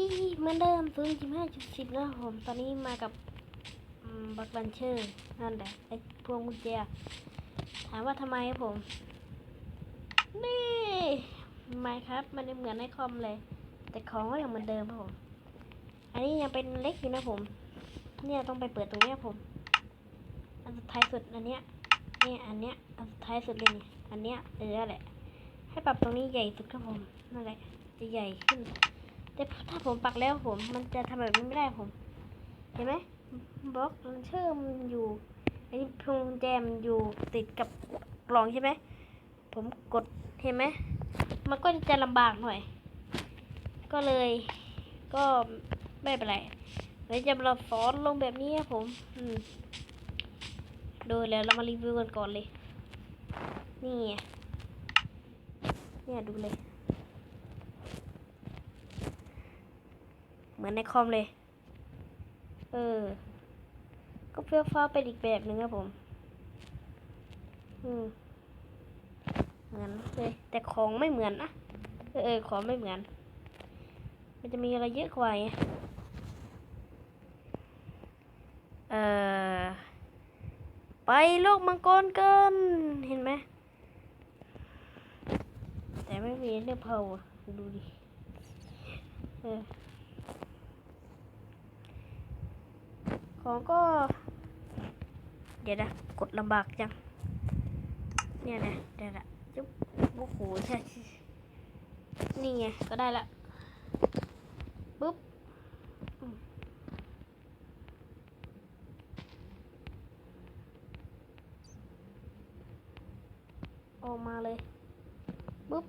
ที่มือนเดิมศูนย์จุดห้าจุดสิบนะครับผม ตอนนี้มากับบักบันเชอร์ นั่นแหละไอ้พวงกุญแจ ถามว่าทำไมครับผม นี่ไม่ครับ มันยังเหมือนในคอมเลย แต่ของก็ยังเหมือนเดิมครับผม อันนี้ยังเป็นเล็กอยู่นะผม เนี่ยต้องไปเปิดตรงนี้ผม อันสุดท้ายสุดอันเนี้ยเนี่ยอันเนี้ย อันสุดท้ายสุดเลยนี่ อันเนี้ยเออแหละ ให้ปรับตรงนี้ใหญ่สุดครับผม นั่นแหละ จะใหญ่ขึ้น แต่ถ้าผมปักแล้วผม มันจะทำแบบนี้ไม่ได้ผม เห็นไหมบล็อกมันเชื่อมอยู่ไอ้นี่พวงแจมอยู่ติดกับกล่องใช่ไหมผมกดเห็นไหมมันก็จะลำบากหน่อย ก็เลย ก็ไม่เป็นไรเราจะมาสอนลงแบบนี้ครับผมอืมดูแล้วเรามารีวิวกันก่อนเลย นี่เนี่ยดูเลย เหมือนในคอมเลย เออ ก็เพื่อฟ้าเป็นอีกแบบหนึ่งครับผม อืมเหมือนเลยแต่ของไม่เหมือนนะเออเออของไม่เหมือน มันจะมีอะไรเยอะกว่าไงเออไปโลกมังกรกันเห็นไหมแต่ไม่มีเนื้อเพาดูดิเออ ของก็ เดี๋ยวนะกดลำบากจัง เนี่ยนะเดี๋ยวนะจุ๊บโอ้โหใช่นี่ไงก็ได้ละปุ๊บอืมออกมาเลยปุ๊บ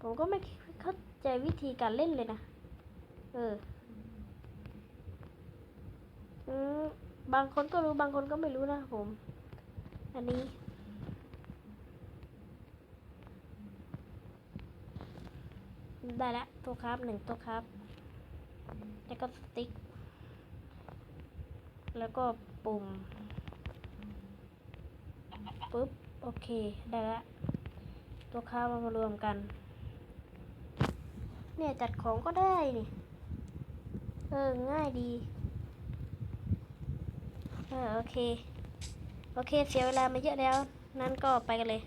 ผมก็ไม่เข้าใจวิธีการเล่นเลยนะ เอออืมบางคนก็รู้บางคนก็ไม่รู้นะผม อันนี้ ได้ละตัวครับหนึ่งตัวครับ แล้วก็สติ๊ก แล้วก็ปุ่มปุ๊บ โอเค ได้ละ ตัวครับมามารวมกัน เนี่ย จัดของก็ได้นี่ เออ ง่ายดี เออ โอเค โอเค เสียเวลามาเยอะแล้ว นั้นก็ไปกันเลย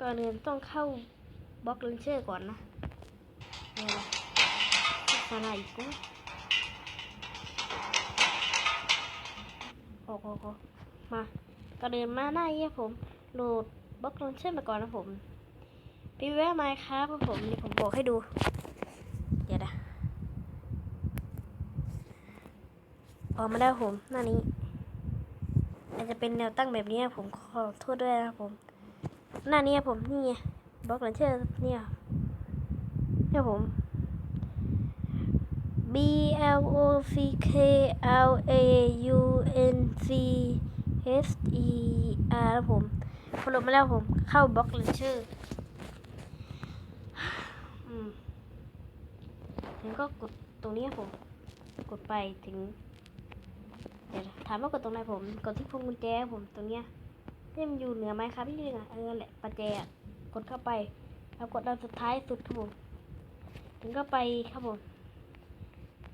ก่อนอื่นต้องเข้าบล็อกเลนเชอร์ก่อนนะเนี่ยนะอะไรอีกกูโอ้โหมาก่อนอื่นมาหน้าเยี่ยผม โหลดบล็อกเลนเชอร์มาก่อนนะผมปีแวะมาครับผมนี่ผมบอกให้ดู เดี๋ยวนะออกมาแล้ผมหน้านี้ อาจจะเป็นแนวตั้งแบบนี้ผมขอโทษด้วยนะครับผม หน้านี้ผมนี่ไงบล็อกเลนเชอร์เนี่ยเนี่ยผม B L O C K L A U N C S E R ผมพอลดมาแล้วผมเข้าบล็อกเลนเชอร์อืม แล้วก็กดตรงนี้ครับผม กดไปถึง เดี๋ยวถามว่ากดตรงไหนผม กดที่พวงกุญแจครับผมตรงเนี้ยที่มันอยู่เหนือไหมครับพี่ลิงอะเออแหละประแจกดเข้าไป แล้วกดด้านสุดท้ายสุดครับผม ถึงก็ไปครับผม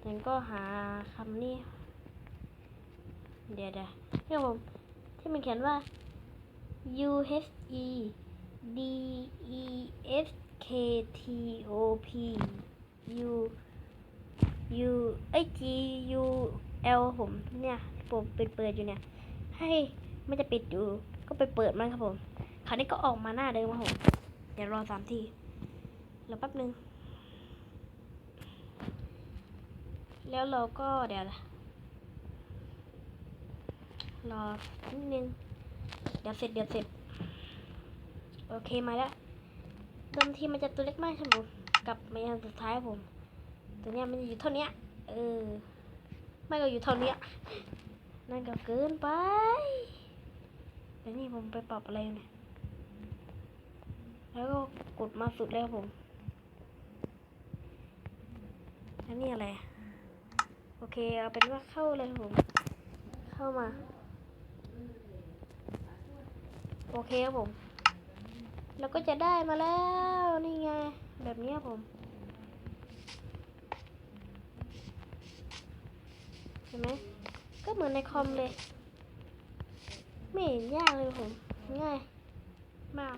ถึงก็หาคำนี้ เดี๋ยวเดี๋ยวนี่ครับผม ที่มันเขียนว่า U H E D E S K T O P U U ไอย G U L ผมเนี่ยผมเปิดเปิดอยู่เนี่ย ให้ไม่จะปิดอยู่ ก็ไปเปิดมันครับผมคราวนี้ก็ออกมาหน้าเดิมครับผมเดี๋ยวรอสามทีแล้วแป๊บนึง แล้วเราก็เดี๋ยวรอนิดนึง เดี๋ยวเสร็จเดี๋ยวเสร็จ โอเคมาแล้วเดิมทีมันจะตัวเล็กมากใช่ไหมผม กลับมายังสุดท้ายผม ตัวเนี้ยมันอยู่เท่านี้เออไม่ก็อยู่เท่านี้นั่นก็เกินไปแล้วนี่ผมไปปรับอะไรเนี่ยแล้วก็กดมาสุดแล้วครับผมอันนี้อะไรโอเคเอาเป็นว่าเข้าเลยครับผม เข้ามา โอเคครับผม เราก็จะได้มาแล้วนี่ไง แบบนี้ผม เห็นไหมก็เหมือนในคอมเลย ไม่เห็นยากเลยผม ง่าย มาก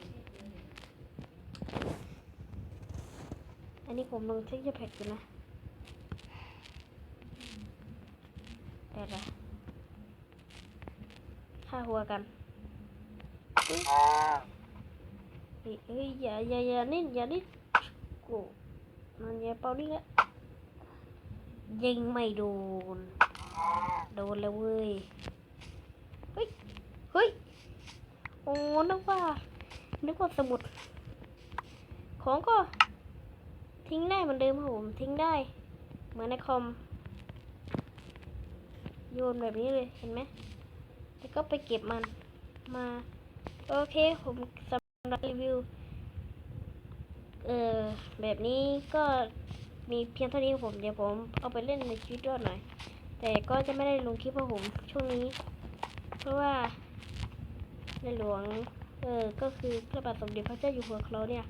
อันนี้ผมลงเทคจอร์แพ็กอยู่นะแต่ละฆ่าหัวกัน เฮ้ยเฮ้ยอย่าอย่าอย่านิ่อย่านิ่กูมันอย่าเป่านี่ละยิงไม่โดน โดนแล้วเว้ย เฮ้ย เฮ้ย โอ้นึกว่า นึกว่าสมุด ของก็ ทิ้งได้เหมือนเดิมครับผม ทิ้งได้ เหมือนในคอม โยนแบบนี้เลย เห็นไหม แล้วก็ไปเก็บมัน มา โอเค ผมส รับรีวิว เออแบบนี้ก็มีเพียงเท่านี้ผม เดี๋ยวผมเอาไปเล่นในชีวิตรอดหน่อย แต่ก็จะไม่ได้ลงคลิปครับผมช่วงนี้ เพราะว่าในหลวง เออก็คือพระบาทสมเด็จพระเจ้าอยู่หัวเราเนี่ย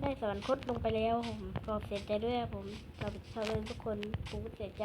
ได้สวรรคตลงไปแล้วผมก็เสียใจด้วยผมชาวชาวเรือนทุกคนผมเสียใจ